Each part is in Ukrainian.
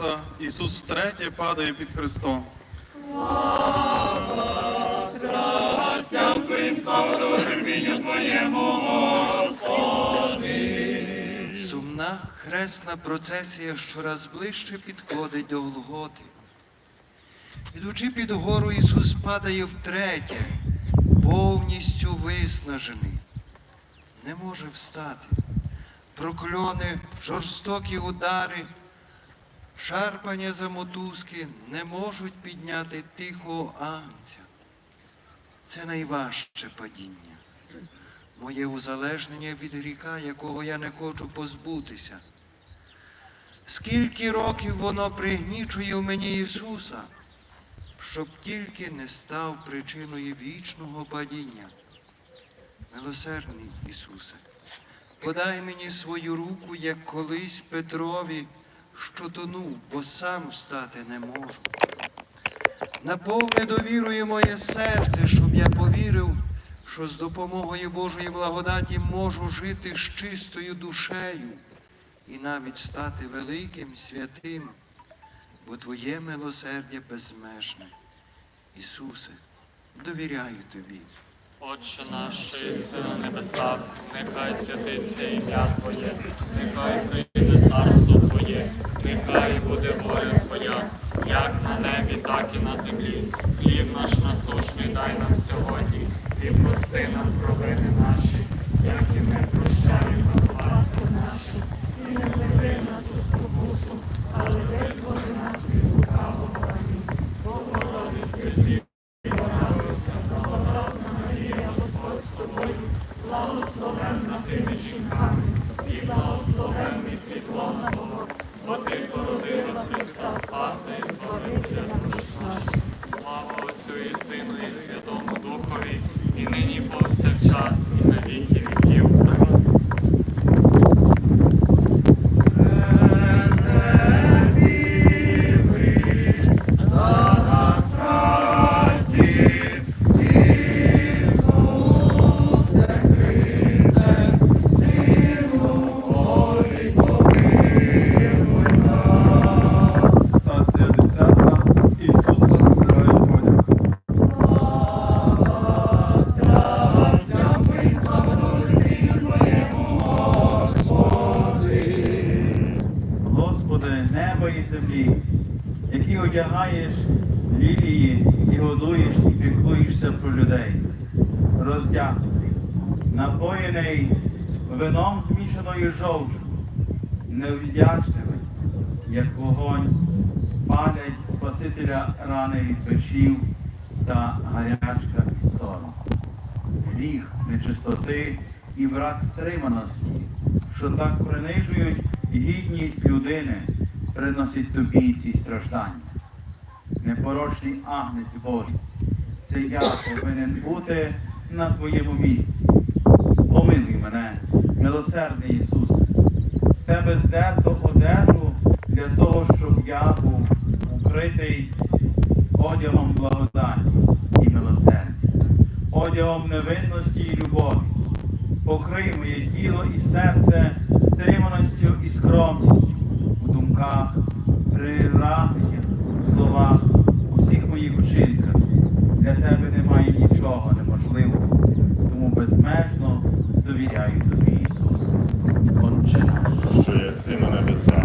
десята Ісус втретє падає під Христом. Сумна хресна процесія щораз ближче підходить до Голготи. Ідучи під гору, Ісус падає втретє, повністю виснажений. Не може встати. Прокльони, жорстокі удари, шарпання за мотузки не можуть підняти тихого агнця. Це найважче падіння моє узалежнення від гріха, якого я не хочу позбутися. Скільки років воно пригнічує в мені Ісуса, щоб тільки не став причиною вічного падіння. Милосердний Ісусе, подай мені свою руку, як колись Петрові, що тонув, бо сам встати не можу. Наповни довірою моє серце, щоб я повірив, що з допомогою Божої благодаті можу жити з чистою душею і навіть стати великим святим, бо Твоє милосердя безмежне. Ісусе, довіряю Тобі. Отче наш, що єси на небесах, нехай святиться ім'я Твоє, нехай прийде царство нехай буде воля Твоя, як на небі, так і на землі. Хліб наш насущний дай нам сьогодні, і прости нам провини наші, як і ми прощаємо власне наші, і не нас напоєний вином змішаною жовчу, невдячними, як вогонь, палять Спасителя рани від печів та гарячка і сором гріх, нечистоти і брак стриманості, що так принижують гідність людини, приносять тобі ці страждання. Непорочний агнець Божий, це я повинен бути на твоєму місці. Помилуй мене, милосердний Ісусе, з тебе здерто одежу для того, щоб я був укритий одягом благодаті і милосердя одягом невинності і любові. Покрий моє тіло і серце стриманістю і скромністю у думках, прирагненнях, словах, усіх моїх вчинках. Для тебе немає нічого неможливого, тому безмежно довіряю тобі, Ісус, Отче наш. що є сина небесах,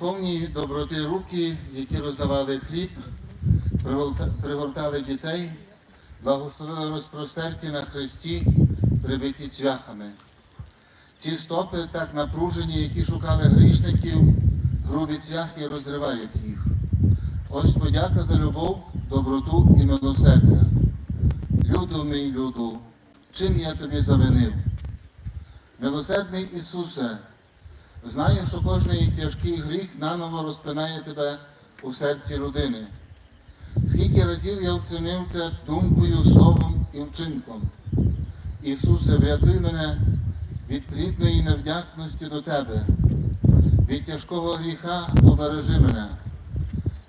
повні доброти руки, які роздавали хліб, пригортали дітей, благословили розпростерті на хресті, прибиті цвяхами. Ці стопи так напружені, які шукали грішників, грубі цвяхи розривають їх. Ось подяка за любов, доброту і милосердя. Люду мій люду, чим я тобі завинив? Милосердний Ісусе, Знаю, що кожний тяжкий гріх наново розпинає тебе у серці людини. Скільки разів я вчинив це думкою, словом і вчинком. Ісусе, врятуй мене від плідної невдячності до Тебе, від тяжкого гріха обережи мене.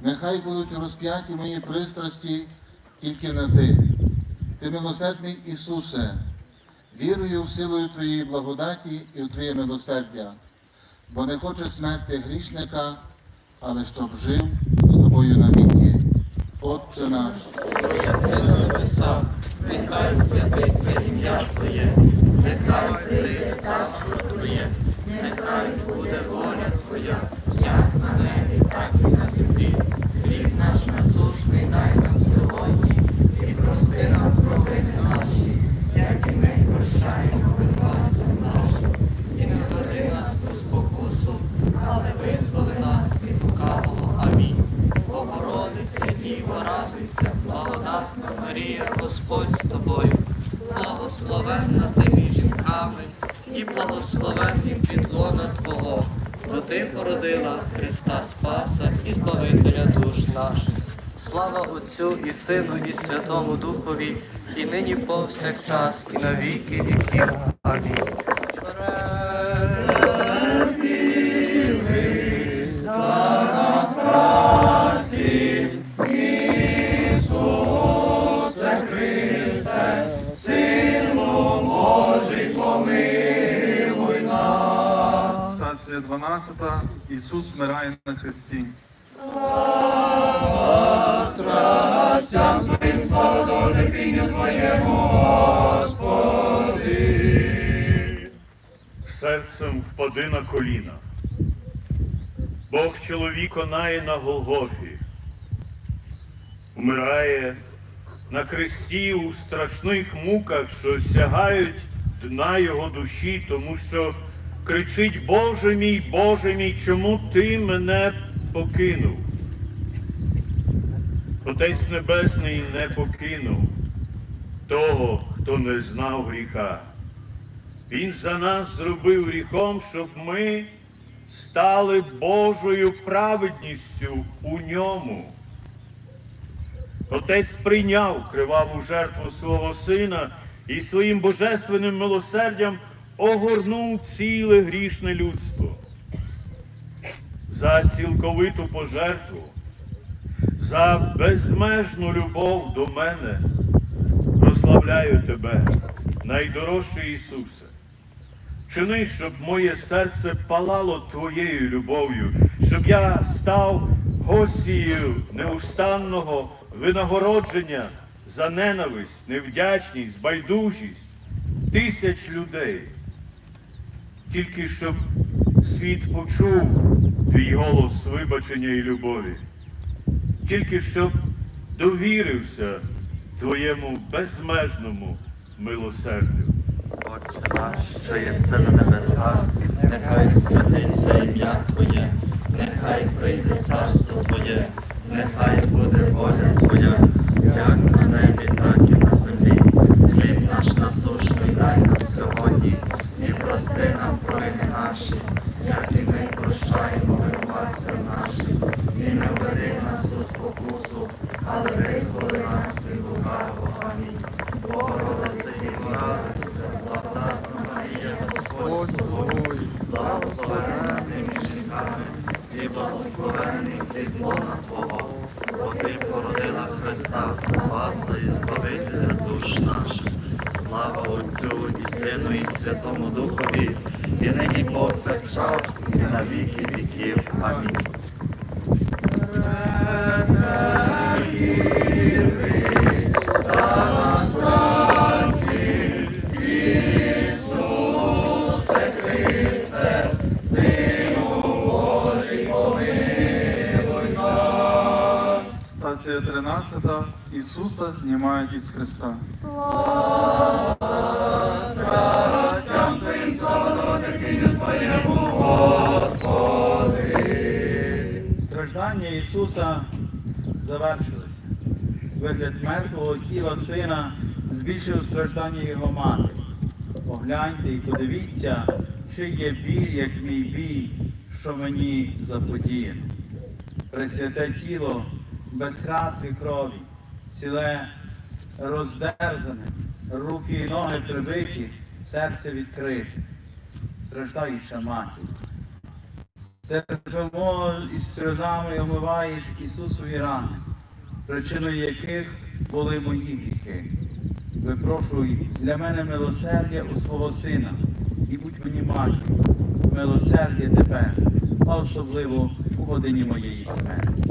Нехай будуть розп'яті мої пристрасті тільки на Ти. Ти милосердний Ісусе, вірую в силою Твоєї благодаті і в Твоє милосердя бо не хоче смерти грішника, але щоб жив з тобою навіки. Отче наш, Єси на небесах, нехай святиться ім'я Твоє, нехай прийде царство Твоє, нехай буде воля Твоя, як на небі, так і на землі. Хліб наш насушний дай нам сьогодні, і прости нам провини наші, як і ми прощаємо винуватцям нашим. І не веди нас у спокусу, але визволи нас від лукавого. Амінь. Богородице, Діво, радуйся, благодатна Марія, Господь з тобою, благословенна ти між жінками, і благословенний підлона Твого, бо ти породила Христа Спаса і Збавителя душ наших. Слава Отцю і Сину, і Святому Духові, і нині повсякчас, і на віки віків. Амінь. Стація 12. Ісус вмирає на Христі. серцем впади на коліна. Бог чоловік онає на Голгофі, вмирає на кресті у страшних муках, що сягають дна його душі, тому що кричить, Боже мій, Боже мій, чому ти мене покинув? Отець Небесний не покинув того, хто не знав гріха. Він за нас зробив гріхом, щоб ми стали Божою праведністю у ньому. Отець прийняв криваву жертву свого сина і своїм божественним милосердям огорнув ціле грішне людство. За цілковиту пожертву, за безмежну любов до мене прославляю тебе, найдорожчий Ісусе. Чини, щоб моє серце палало Твоєю любов'ю, щоб я став гостією неустанного винагородження за ненависть, невдячність, байдужість тисяч людей. Тільки щоб світ почув твій голос вибачення і любові, тільки щоб довірився Твоєму безмежному милосердю. Отче наш, що єси на небесах, нехай святиться ім'я Твоє, нехай прийде царство Твоє, нехай буде воля Твоя, як на небі, так і на землі. Хліб наш насушний дай нам сьогодні, і прости нам провини наші, як і ми прощаємо винуватцям нашим, і не введи нас у спокусу, але визволи нас від лукавого. Амінь. Богородице, Діво, радуйся, благодатна Марія, Господь з тобою, благословенна ти між жінками, і благословенний плідлона Твого, бо ти породила Христа, Спаса і Збавителя душ наших. Слава Отцю і Сину, і Святому Духові, і нині повсякчас, і на віки Ісуса знімають із Христа. Страждання Ісуса завершилися. Вигляд мертвого тіла сина збільшив страждання його матері. Погляньте і подивіться, чи є біль, як мій біль, що мені заподіяно. Пресвяте тіло без краплі крові, ціле роздерзане, руки і ноги прибиті, серце відкрите. Страждаюча матір. Терпимо із сльозами омиваєш Ісусові рани, причиною яких були мої гріхи. Випрошуй для мене милосердя у свого сина і будь мені матір, милосердя тепер, а особливо у годині моєї смерті.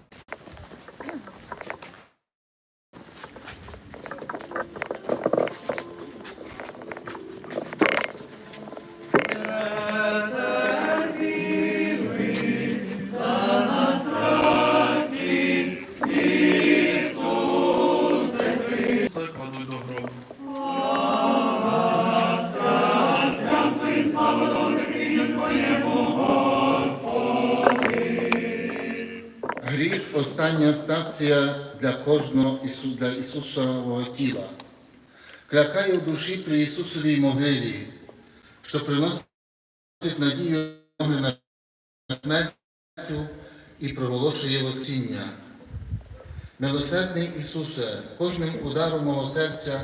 Остання стація для кожного для Ісусового тіла. Клякає в душі при Ісусовій могилі, що приносить надію на смертю і проголошує воскріння. Милосердний Ісусе, кожним ударом мого серця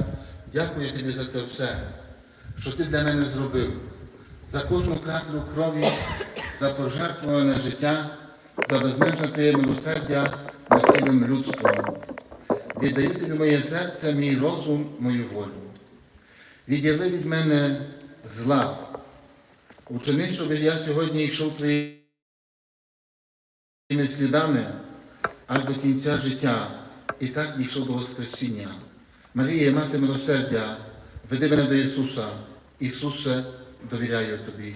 дякую Тобі за це все, що Ти для мене зробив, за кожну краплю крові, за пожертвуване життя, за безмежне Твоє милосердя над цілим людством. Віддаю Тобі моє серце, мій розум, мою волю. Відділи від мене зла. Учини, щоб я сьогодні йшов Твоїми слідами аж до кінця життя і так дійшов до Воскресіння. Марія, мати милосердя, веди мене до Ісуса. Ісусе, довіряю Тобі.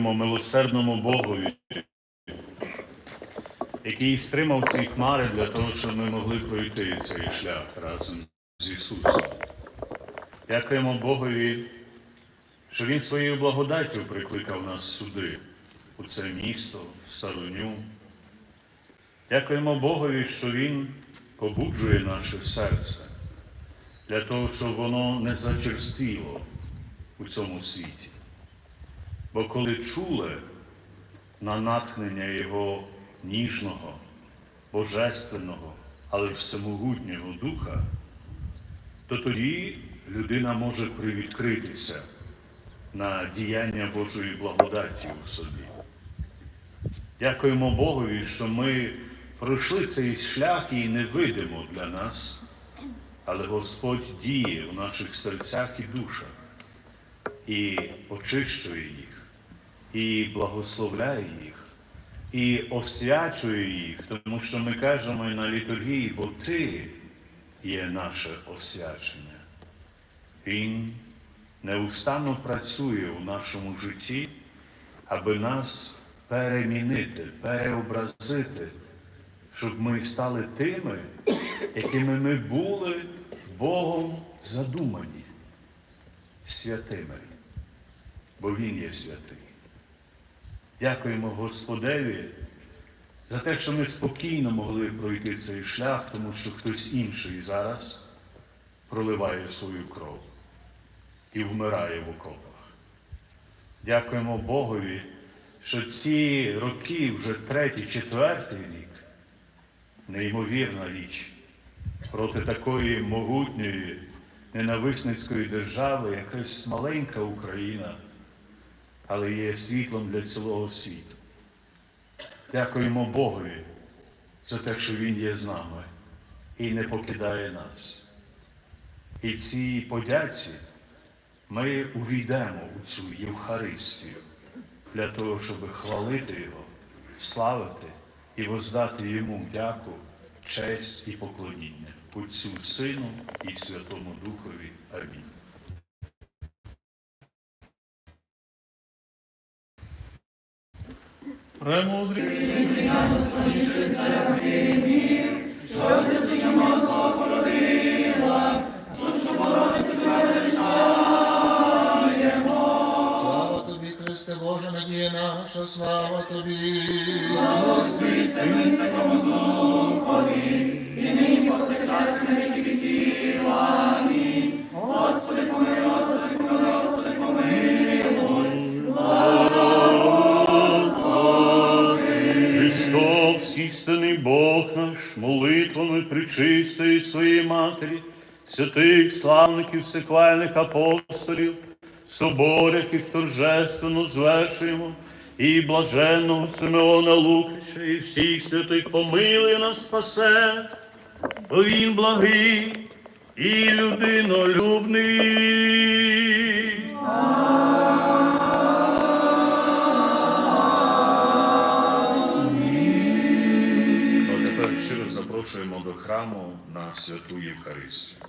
Дякуємо милосердному Богові, який стримав ці хмари для того, щоб ми могли пройти цей шлях разом з Ісусом. Дякуємо Богові, що Він своєю благодаттю прикликав нас сюди, у це місто, в Саруню. Дякуємо Богові, що Він побуджує наше серце для того, щоб воно не зачерствіло у цьому світі. Бо коли чули на натхнення Його ніжного, божественного, але всемогутнього Духа, то тоді людина може привідкритися на діяння Божої благодаті у собі. Дякуємо Богові, що ми пройшли цей шлях і не видимо для нас, але Господь діє у наших серцях і душах і очищує їх, і благословляє їх, і освячує їх, тому що ми кажемо на літургії, бо Ти є наше освячення. Він неустанно працює у нашому житті, аби нас перемінити, переобразити, щоб ми стали тими, якими ми були Богом задумані, святими, бо Він є святий. Дякуємо Господеві за те, що ми спокійно могли пройти цей шлях, тому що хтось інший зараз проливає свою кров і вмирає в окопах. Дякуємо Богові, що ці роки, вже третій, четвертий рік, неймовірна річ проти такої могутньої ненависницької держави, якась маленька Україна, але є світлом для цілого світу. Дякуємо Богові за те, що Він є з нами і не покидає нас. І цій подяці ми увійдемо у цю Євхаристію для того, щоб хвалити Його, славити і воздати Йому дяку, честь і поклоніння Отцю Сину і Святому Духові. Амінь. Премудрий Матері, святих славників, всехвальних апостолів, собор, яких торжественно звершуємо, і блаженного Симеона Лукича, і всіх святих помилуй нас спасе, бо він благий і людинолюбний. Тепер щиро запрошуємо до храму на святу Євхаристію.